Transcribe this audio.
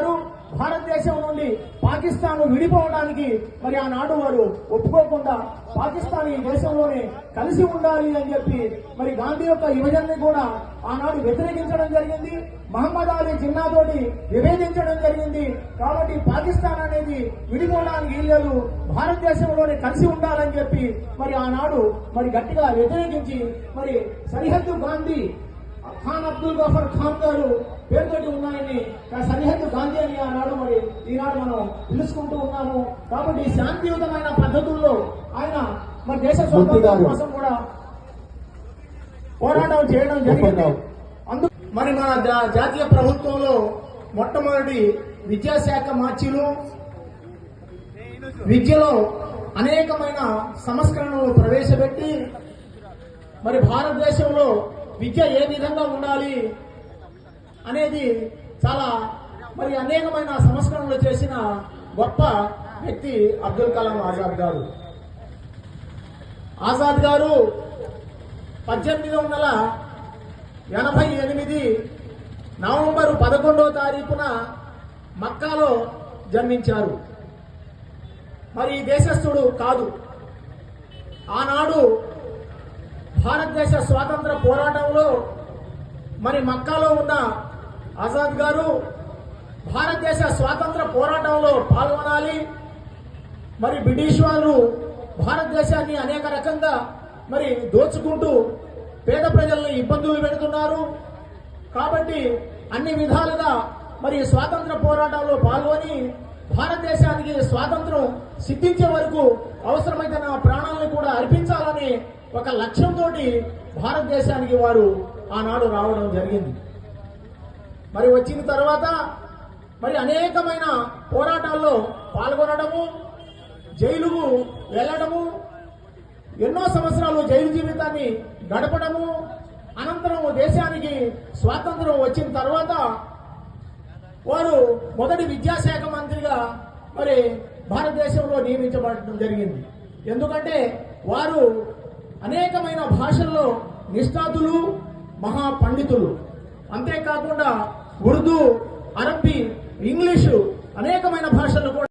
గారు భారతదేశం నుండి పాకిస్తాన్ విడిపోవడానికి మరి ఆనాడు వారు ఒప్పుకోకుండా పాకిస్తాన్ ఈ దేశంలోనే కలిసి ఉండాలి అని చెప్పి మరి గాంధీ యొక్క యువజన్ని కూడా ఆనాడు వ్యతిరేకించడం జరిగింది. మహమ్మద్ అలీ జిన్నాతోటి విభేదించడం జరిగింది. కాబట్టి పాకిస్తాన్ అనేది విడిపోవడానికి వీల్లేదు. భారతదేశంలోనే కలిసి ఉండాలని చెప్పి మరి ఆనాడు మరి గట్టిగా వ్యతిరేకించి మరి సరిహద్దు గాంధీ ఖాన్ అబ్దుల్ గఫర్ ఖాన్ గారు పేరుతోటి ఉన్నాయని సరిహద్దు గాంధీ అని ఆనాడు మరి ఈనాడు మనం పిలుచుకుంటూ ఉన్నాము కాబట్టి శాంతియుతమైన పద్ధతుల్లో ఆయన మన దేశ స్వాతంత్రం. కోసం కూడా పోరాటం చేయడం జరిగింది. అందు మరి మన జాతీయ ప్రభుత్వంలో మొట్టమొదటి విద్యాశాఖ మార్చిలు విద్యలో అనేకమైన సంస్కరణలు ప్రవేశపెట్టి మరి భారతదేశంలో విద్య ఏ విధంగా ఉండాలి అనేది చాలా మరి అనేకమైన సంస్కరణలు చేసిన గొప్ప వ్యక్తి అబ్దుల్ కలాం ఆజాద్ గారు. ఆజాద్ గారు పద్దెనిమిది వందల ఎనభై ఎనిమిది నవంబర్ పదకొండవ తారీఖున మక్కాలో జన్మించారు. మరి దేశస్థుడు కాదు. ఆనాడు భారతదేశ స్వాతంత్ర పోరాటంలో మరి మక్కాలో ఉన్న ఆజాద్ గారు భారతదేశ స్వాతంత్ర పోరాటంలో పాల్గొనాలి. మరి బ్రిటిష్ వారు భారతదేశాన్ని అనేక రకంగా మరి దోచుకుంటూ పేద ప్రజలను ఇబ్బందులు పెడుతున్నారు. కాబట్టి అన్ని విధాలుగా మరి స్వాతంత్ర పోరాటంలో పాల్గొని భారతదేశానికి స్వాతంత్రం సిద్ధించే వరకు అవసరమైతే నా ప్రాణాలను కూడా అర్పించాలని ఒక లక్ష్యంతో భారతదేశానికి వారు ఆనాడు రావడం జరిగింది. మరి వచ్చిన తర్వాత మరి అనేకమైన పోరాటాల్లో పాల్గొనడము జైలుకు వెళ్ళడము ఎన్నో సంవత్సరాలు జైలు జీవితాన్ని గడపడము అనంతరం దేశానికి స్వాతంత్రం వచ్చిన తర్వాత వారు మొదటి విద్యాశాఖ మంత్రిగా మరి భారతదేశంలో నియమించబడటం జరిగింది. ఎందుకంటే వారు అనేకమైన భాషల్లో నిష్ణాతులు మహా పండితులు అంతేకాకుండా ఉర్దూ అరబ్బీ ఇంగ్లీషు అనేకమైన భాషలు కూడా